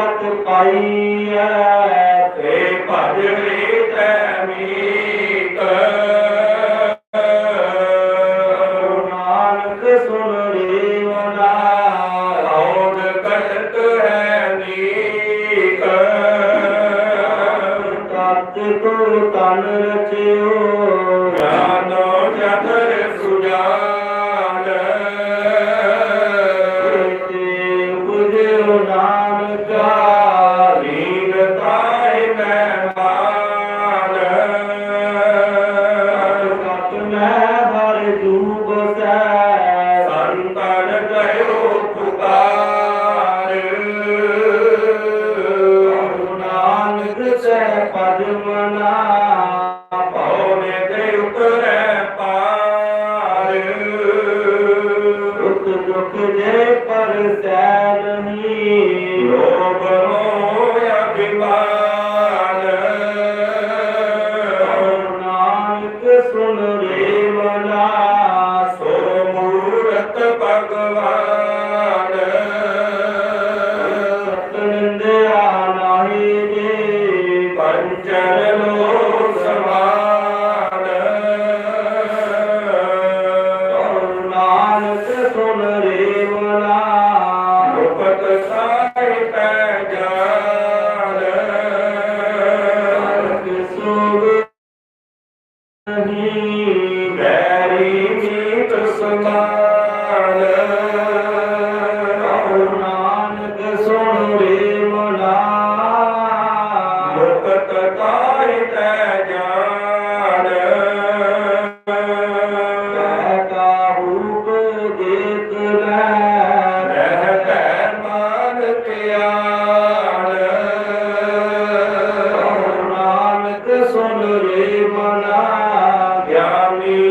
رحمتك يا ਨਹੀਂ ਬੈਰੀ ਦੀ ਤਸਮਾ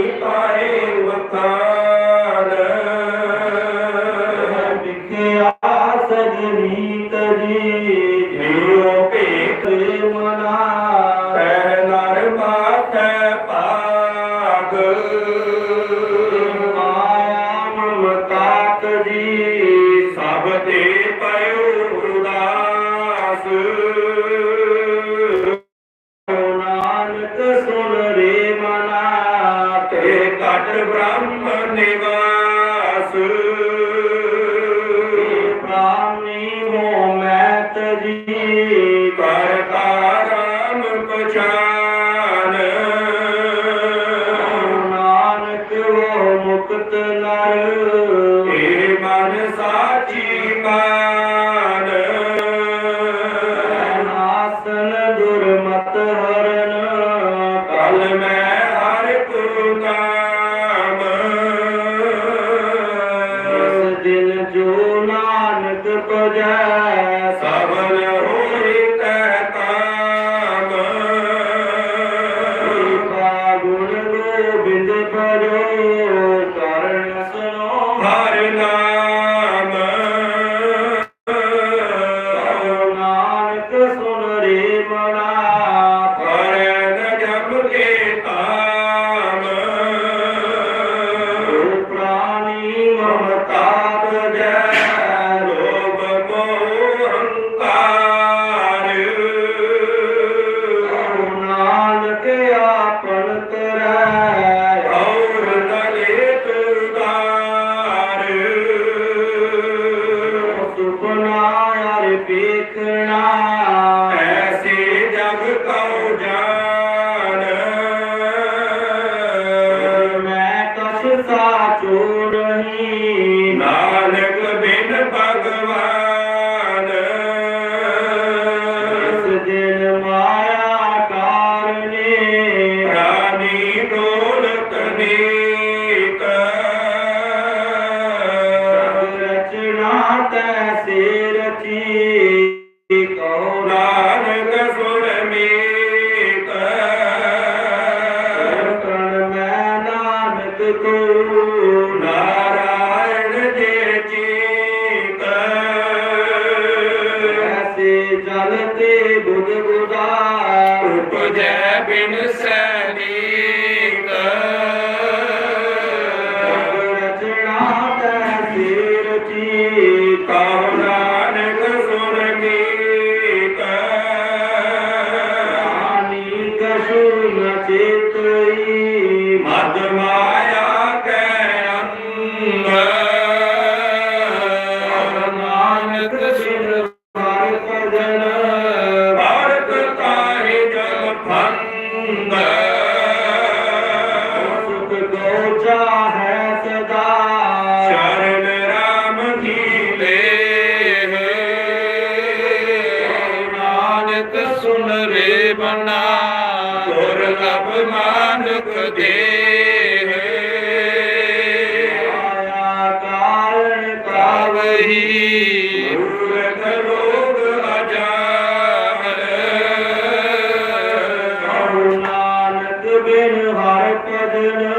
Amen. Holy جولان تجھے ਗੁਣ ਗੁਦਾਰ ਉਪਜੈ ਬਿਨ ਸੈ ਬਿਨ ਹਰ ਕੇ ਦਿਨ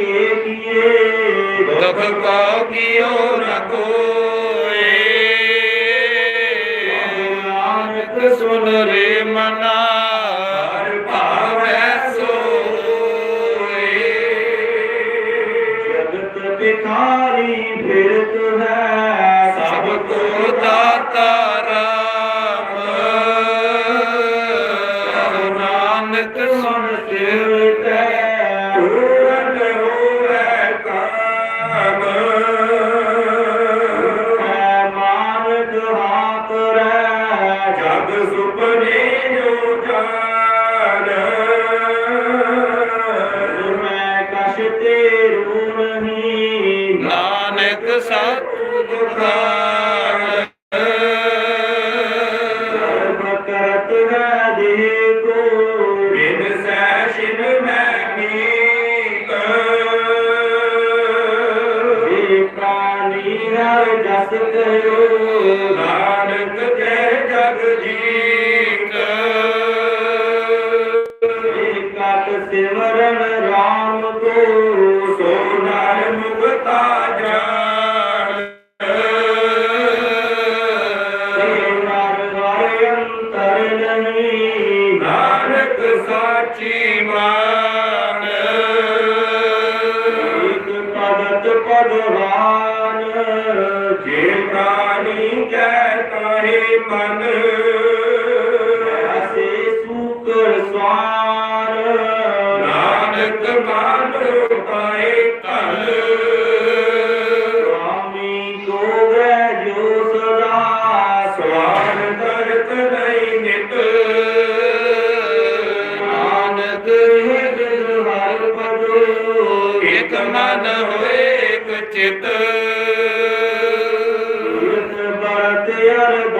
ਕੇ ਕੀਏ ਦੁਖ ਕੋ ਕਿਉ ਨ ਕੋਏ ਨਾਨਕ ਸੁਨ ਰੇ ਮਨਾ ਹਰ ਭਾਵੈ ਸੋਏ ਜਗਤ ਬਿਖਾਰੀ ਫਿਰਤ ਹੈ ਸਭ ਕੋ ਦਾਤਾ ਰਾਮ ਨਾਨਕ ਸੁਨ ਸਿਰ ਤੇ ذكر ਅਪਾਰ ਜੇ ਪ੍ਰਾਣੀ ਕੈ ਕਹੇ ਮਨ। ਐਸੇ ਸੂਕਰ ਸਵਾਰ। ਨਾਨਕ ਮਾਨੋ ದೇವರ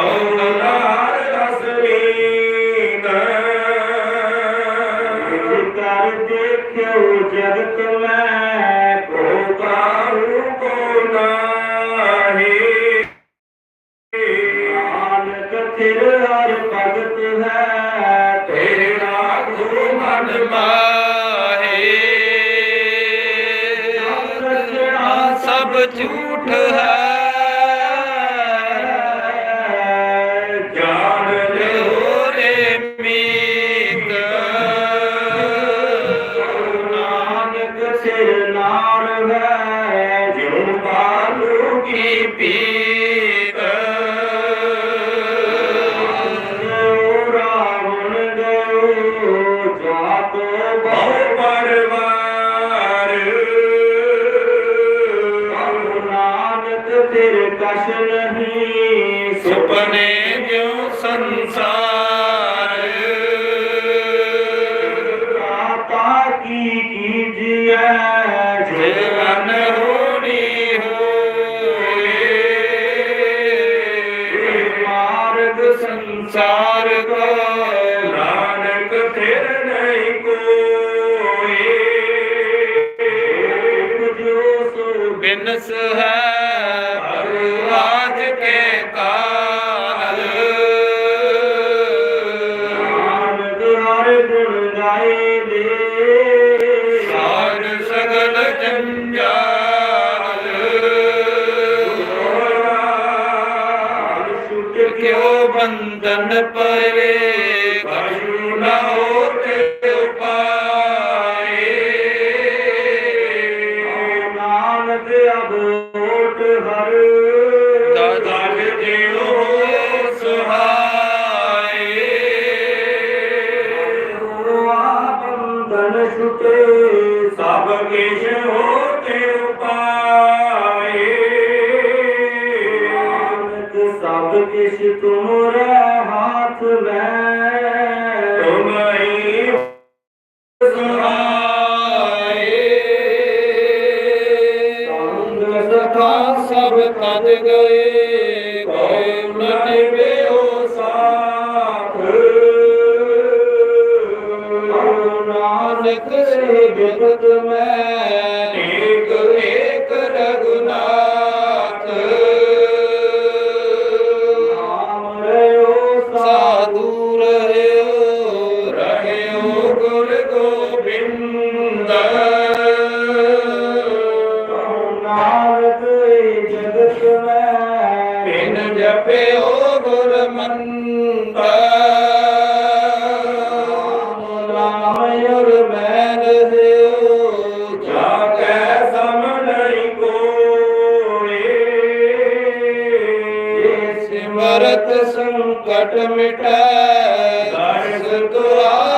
Allah'ın que dia ਸਭ ਕਿਛ ਹੋ ਜਗਤ ਸੰਕਟ ਮਿਟੈ ਗੜਸ ਤੁਰਾ